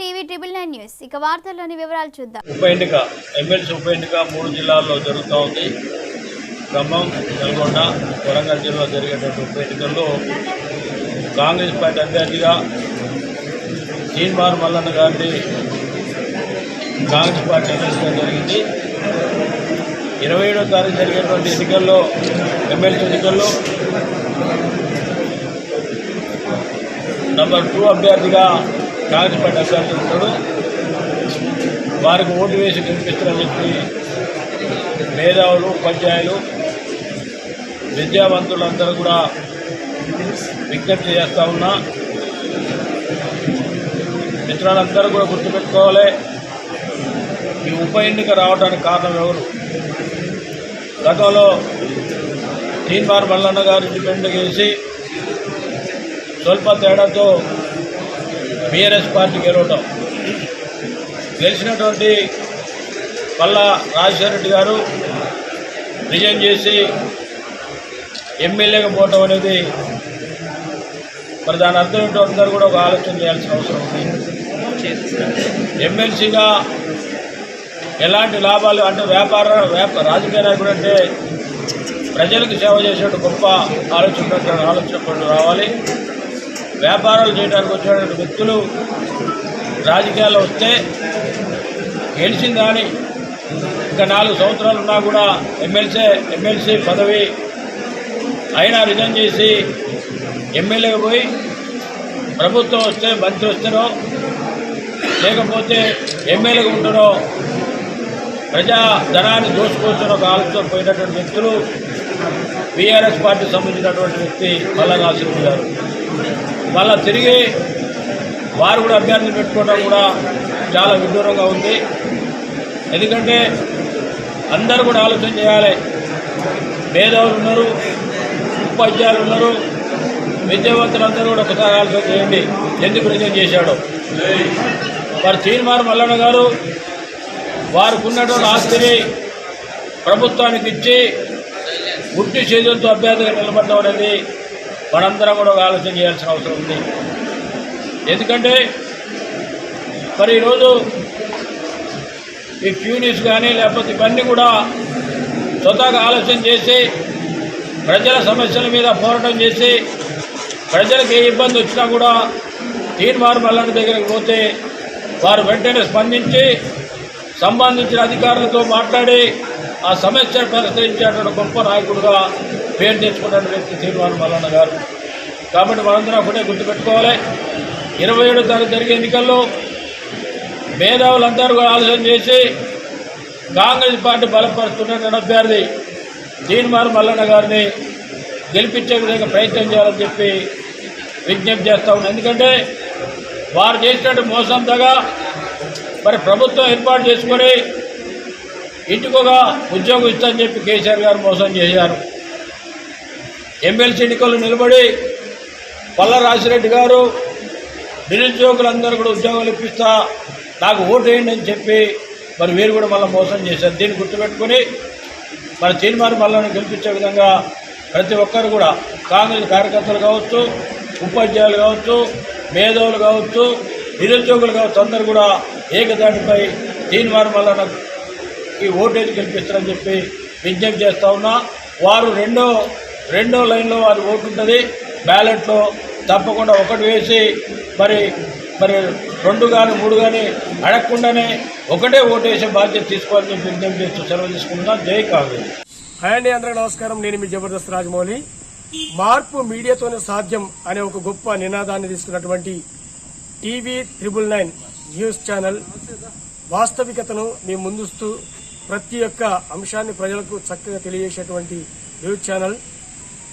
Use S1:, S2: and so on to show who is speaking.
S1: TV triple nine news. ఇక వార్తల్లోని వివరాలు చూద్దాం.
S2: ఉప ఎన్నిక ఎమ్మెల్సీ ఉప ఎన్నిక మూడు జిల్లాల్లో జరుగుతూ ఉంది. ఖమ్మం నల్గొండ వరంగల్ జిల్లాలో జరిగేటువంటి ఉప ఎన్నికల్లో కాంగ్రెస్ పార్టీ అభ్యర్థిగా తీన్మార్ మల్లన్న గారిని కాంగ్రెస్ పార్టీ అభ్యర్థిగా జరిగింది. ఇరవై ఏడో తారీఖు జరిగేటువంటి ఎన్నికల్లో ఎమ్మెల్సీ ఎన్నికల్లో నంబర్ టూ అభ్యర్థిగా కాంగ్రెస్ పార్టీ ఉంటాడు వారికి ఓటు వేసి గెలిపిస్తారని చెప్పి మేధావులు ఉపాధ్యాయులు విద్యావంతులందరూ కూడా విజ్ఞప్తి చేస్తూ ఉన్నా. మిత్రులందరూ కూడా గుర్తుపెట్టుకోవాలి. ఈ ఉప ఎన్నిక రావడానికి కారణం ఎవరు? గతంలో తీన్మార్ మల్లన్న గారు ఇండిపెండెంట్ చేసి స్వల్ప తేడాతో బీఆర్ఎస్ పార్టీ గెలవటం. గెలిచినటువంటి పల్లా రాజశేఖర రెడ్డి గారు రిజైన్ చేసి ఎమ్మెల్యేగా పోవటం అనేది మరి దాని అర్థం ఏంటో అందరూ కూడా ఒక ఆలోచన చేయాల్సిన అవసరం ఉంది. ఎమ్మెల్సీగా ఎలాంటి లాభాలు అంటే వ్యాపార వ్యాపార రాజకీయ నాయకుడు అంటే ప్రజలకు సేవ చేసేటువంటి గొప్ప ఆలోచన ఆలోచన రావాలి. వ్యాపారాలు చేయడానికి వచ్చినటువంటి వ్యక్తులు రాజకీయాల్లో వస్తే గెలిచిన కానీ ఇంకా నాలుగు సంవత్సరాలు ఉన్నా కూడా ఎమ్మెల్సీ ఎమ్మెల్సీ పదవి అయినా రిజైన్ చేసి ఎమ్మెల్యేగా పోయి ప్రభుత్వం వస్తే మంత్రి వస్తారో లేకపోతే ఎమ్మెల్యేగా ఉంటారో ప్రజా ధనాన్ని దోచుకోవచ్చున్న ఒక ఆలోచన పోయినటువంటి వ్యక్తులు బీఆర్ఎస్ పార్టీకి సంబంధించినటువంటి వ్యక్తి మల్లగాసిరెడ్డి గారు. మళ్ళా తిరిగి వారు కూడా అభ్యర్థులు పెట్టుకోవడం కూడా చాలా విడ్డూరంగా ఉంది. ఎందుకంటే అందరూ కూడా ఆలోచన చేయాలి. మేధావులు ఉన్నారు ఉపాధ్యాయులు ఉన్నారు విద్యావంతులందరూ కూడా ఒకసారి ఆలోచన చేయండి. ఎందుకు రిజైన్ చేశాడో? వారు తీర్మానం మల్లన్న గారు వారికున్నటువంటి ఆస్తిని ప్రభుత్వానికి ఇచ్చి గుట్టి చేతులతో అభ్యర్థిగా నిలబడడం అనేది మనందరం కూడా ఒక ఆలోచన చేయాల్సిన అవసరం ఉంది. ఎందుకంటే మరి ఈరోజు ఈ క్యూనిస్ కానీ లేకపోతే ఇవన్నీ కూడా స్వతహాగా ఆలోచన చేసి ప్రజల సమస్యల మీద పోరాటం చేసి ప్రజలకు ఏ ఇబ్బంది వచ్చినా కూడా తీర్మారు మల్లన్న దగ్గరికి పోతే వారు వెంటనే స్పందించి సంబంధించిన అధికారులతో మాట్లాడి ఆ సమస్యను పరిష్కరించేటువంటి గొప్ప నాయకుడుగా పేరు తెచ్చుకున్న వ్యక్తి తీర్మానం మల్లన్న గారు. కాబట్టి మనందరం ఒకటే గుర్తుపెట్టుకోవాలి. ఇరవై ఏడో తారీఖు జరిగే ఎన్నికల్లో మేధావులందరూ కూడా ఆలోచన చేసి కాంగ్రెస్ పార్టీ బలపరుస్తున్న అభ్యర్థి తీర్మానం మల్లన్న గారిని గెలిపించే విధంగా ప్రయత్నం చేయాలని చెప్పి విజ్ఞప్తి చేస్తా ఉన్నాం. ఎందుకంటే వారు చేసినట్టు మోసంతగా మరి ప్రభుత్వం ఏర్పాటు చేసుకొని ఇంటికొక ఉద్యోగం ఇస్తామని చెప్పి కేసీఆర్ గారు మోసం చేశారు. ఎమ్మెల్సీ ఎన్నికలు నిలబడి పల్ల రాజిరెడ్డి గారు నిరుద్యోగులందరూ కూడా ఉద్యోగాలు ఇప్పిస్తా నాకు ఓటేయండి అని చెప్పి మరి వీరు కూడా మళ్ళీ మోసం చేశారు. దీన్ని గుర్తుపెట్టుకొని మన తీర్మానం మళ్ళీ గెలిపించే విధంగా ప్రతి ఒక్కరు కూడా కాంగ్రెస్ కార్యకర్తలు కావచ్చు ఉపాధ్యాయులు కావచ్చు మేధావులు కావచ్చు నిరుద్యోగులు కావచ్చు అందరూ కూడా ఏకదాటిపై తీర్మానం మళ్ళీ ఈ ఓటేజ్ గెలిపిస్తారని చెప్పి విజ్ఞప్తి చేస్తా ఉన్నా. వారు రెండో రెండో లైన్లో వారి ఓటు ఉంటుంది. బ్యాలెట్లో తప్పకుండా ఒకటి వేసి మరి మరి రెండు కానీ మూడు కానీ అడగకుండానే ఒకటే ఓటేసే బాధ్యత తీసుకోవాలని చెప్పి విజ్ఞప్తి చేస్తూ సెలవు తీసుకుంటున్నాం. జై కాంగ్రెస్
S3: హాయ్ అండి అందరికీ నమస్కారం. నేను మీ జబర్దస్త్ రాజమౌళి. మార్పు మీడియాతోనే సాధ్యం అనే ఒక గొప్ప నినాదాన్ని తీసుకున్నటువంటి TV triple nine news channel వాస్తవికతను మీ ముందుస్తూ ప్రతి ఒక్క అంశాన్ని ప్రజలకు చక్కగా తెలియజేసేటువంటి news channel.